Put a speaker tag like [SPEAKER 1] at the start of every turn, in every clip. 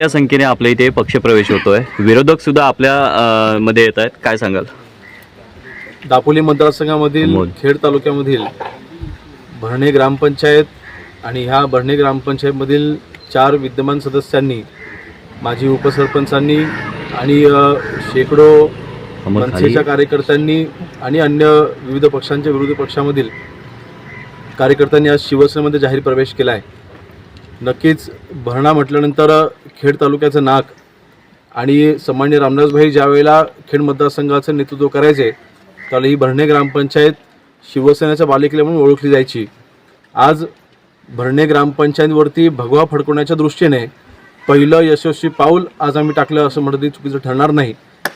[SPEAKER 1] त्या संख्येने आपल्या इथे पक्षप्रवेश होतोय. विरोधक सुद्धा आपल्या अ, मध्ये येत आहेत. काय सांगाल?
[SPEAKER 2] दापोली मतदारसंघामधील. खेड तालुक्यामधील भरणे ग्रामपंचायत आणि ह्या भरणे ग्रामपंचायतमधील चार विद्यमान सदस्यांनी माजी उपसरपंचांनी आणि अ, शेकडो
[SPEAKER 1] खाली.
[SPEAKER 2] मनसेच्या कार्यकर्त्यांनी आणि अन्य विविध पक्षांच्या विरोधी पक्षामधील कार्यकर्त्यांनी आज शिवसेनेमध्ये जाहीर प्रवेश केला आहे नक्कीच भरणा म्हटल्यानंतर खेड तालुक्याचं नाक आणि सन्मान्य रामदासभाई ज्यावेळेला खेड मतदारसंघाचं नेतृत्व करायचे त्यावेळी ही भरणे ग्रामपंचायत शिवसेनेच्या बालेकिल्ला म्हणून ओळखली जायची. आज भरणे ग्रामपंचायतवरती भगवा फडकवण्याच्या दृष्टीने पहिलं यशस्वी पाऊल आज आम्ही टाकलं असं म्हणत चुकीचं ठरणार नाही.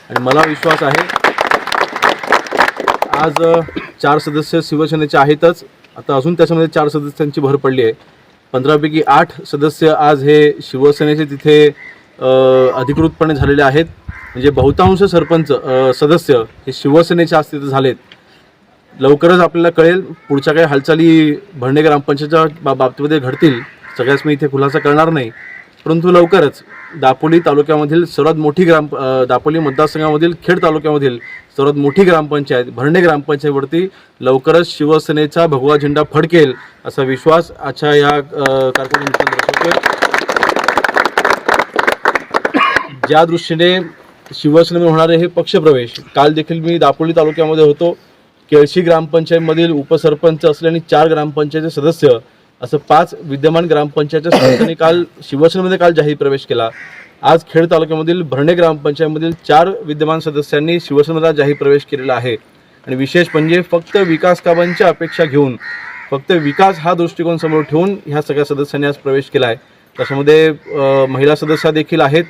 [SPEAKER 2] आणि मला विश्वास आहे आज चार सदस्य शिवसेनेचे आहेतच. आता अजून त्याच्यामध्ये चार सदस्यांची भर पडली आहे. पंधरापैकी आठ सदस्य आज हे शिवसेनेचे तिथे अधिकृतपणे झालेले आहेत. म्हणजे बहुतांश सरपंच सदस्य हे शिवसेनेचे आज तिथे झालेत. लवकरच आपल्याला कळेल पुढच्या काही हालचाली भरणे ग्रामपंचायतच्या बाबतीमध्ये घडतील. सगळ्याच मी इथे खुलासा करणार नाही. परंतु लवकरच दापोली तालुक्यामधील सर्वात मोठी ग्राम दापोली मतदारसंघामधील खेड तालुक्यामधील सर्वात मोठी ग्रामपंचायत भरणे ग्रामपंचायतवरती लवकरच शिवसेनेचा भगवा झेंडा फडकेल असा विश्वास आजच्या या अ, दर्शवतोय. ज्या दृष्टीने शिवसेनेमध्ये होणारे हे पक्षप्रवेश काल देखील मी दापोली तालुक्यामध्ये होतो. केळशी ग्रामपंचायतमधील उपसरपंच असलेले चार ग्रामपंचायतचे सदस्य असं पाच विद्यमान ग्रामपंचायतच्या सदस्यांनी काल शिवसेनेमध्ये काल जाहीर प्रवेश केला. आज खेड तालुक्यामधील भरणे ग्रामपंचायतमधील चार विद्यमान सदस्यांनी शिवसेनेला जाहीर प्रवेश केलेला आहे. आणि विशेष म्हणजे फक्त विकास कामांच्या अपेक्षा घेऊन फक्त विकास हा दृष्टिकोन समोर ठेवून ह्या सगळ्या सदस्यांनी आज प्रवेश केला आहे त्याच्यामध्ये महिला सदस्य देखील आहेत.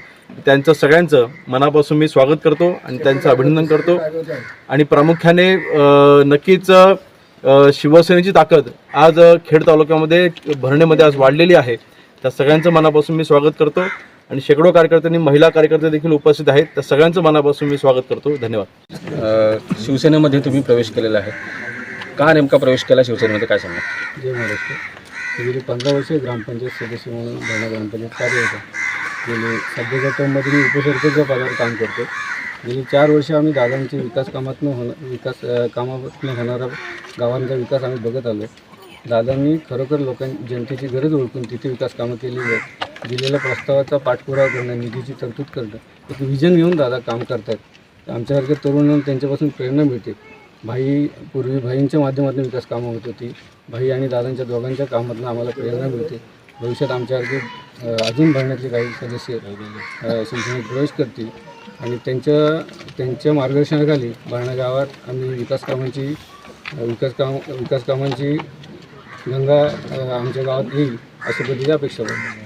[SPEAKER 2] त्यांचं सगळ्यांचं मनापासून मी स्वागत करतो आणि त्यांचं अभिनंदन करतो. आणि प्रामुख्याने नक्कीच शिवसेनेची ताकद आज खेड तालुक्यामध्ये भरणेमध्ये आज वाढलेली आहे. त्या सगळ्यांचं मनापासून मी स्वागत करतो आणि शेकडो कार्यकर्त्यांनी महिला कार्यकर्ते देखील उपस्थित आहेत. त्या सगळ्यांचं मनापासून मी स्वागत करतो. धन्यवाद.
[SPEAKER 3] शिवसेनेमध्ये तुम्ही प्रवेश केलेला आहे. का नेमका प्रवेश केला? शिवसेनेमध्ये काय सांगा?
[SPEAKER 4] जय महाराष्ट्र. गेली पंधरा वर्षे ग्रामपंचायत सदस्य म्हणून भरणा ग्रामपंचायत कार्य होतं. गेली सध्याच्या टर्ममध्ये मी उपसरपंच पदावर काम करतो गेली चार वर्ष आम्ही दादांचे विकास कामातनं होणं विकास कामातनं होणारा गावांचा विकास आम्ही बघत आलो. दादांनी खरोखर लोकां जनतेची गरज ओळखून तिथे विकास कामं केलेली आहेत. दिलेल्या प्रस्तावाचा पाठपुरावा करणं निधीची तरतूद करणं एक विजन घेऊन दादा काम करतात आमच्यासारख्या तरुणांना त्यांच्यापासून प्रेरणा मिळते. भाई पूर्वी भाईंच्या माध्यमातून विकास कामं होत होती. भाई आणि दादांच्या दोघांच्या कामातून आम्हाला प्रेरणा मिळते. भविष्यात आमच्यासारखे अजून भरण्यातले काही सदस्य शिवसेनेत प्रवेश करतील. आणि त्यांच्या त्यांच्या मार्गदर्शनाखाली भरणा गावात आम्ही विकास कामांची विकास काम विकास कामांची गंगा आमच्या गावात येईल अशा पद्धतीची अपेक्षा करतो.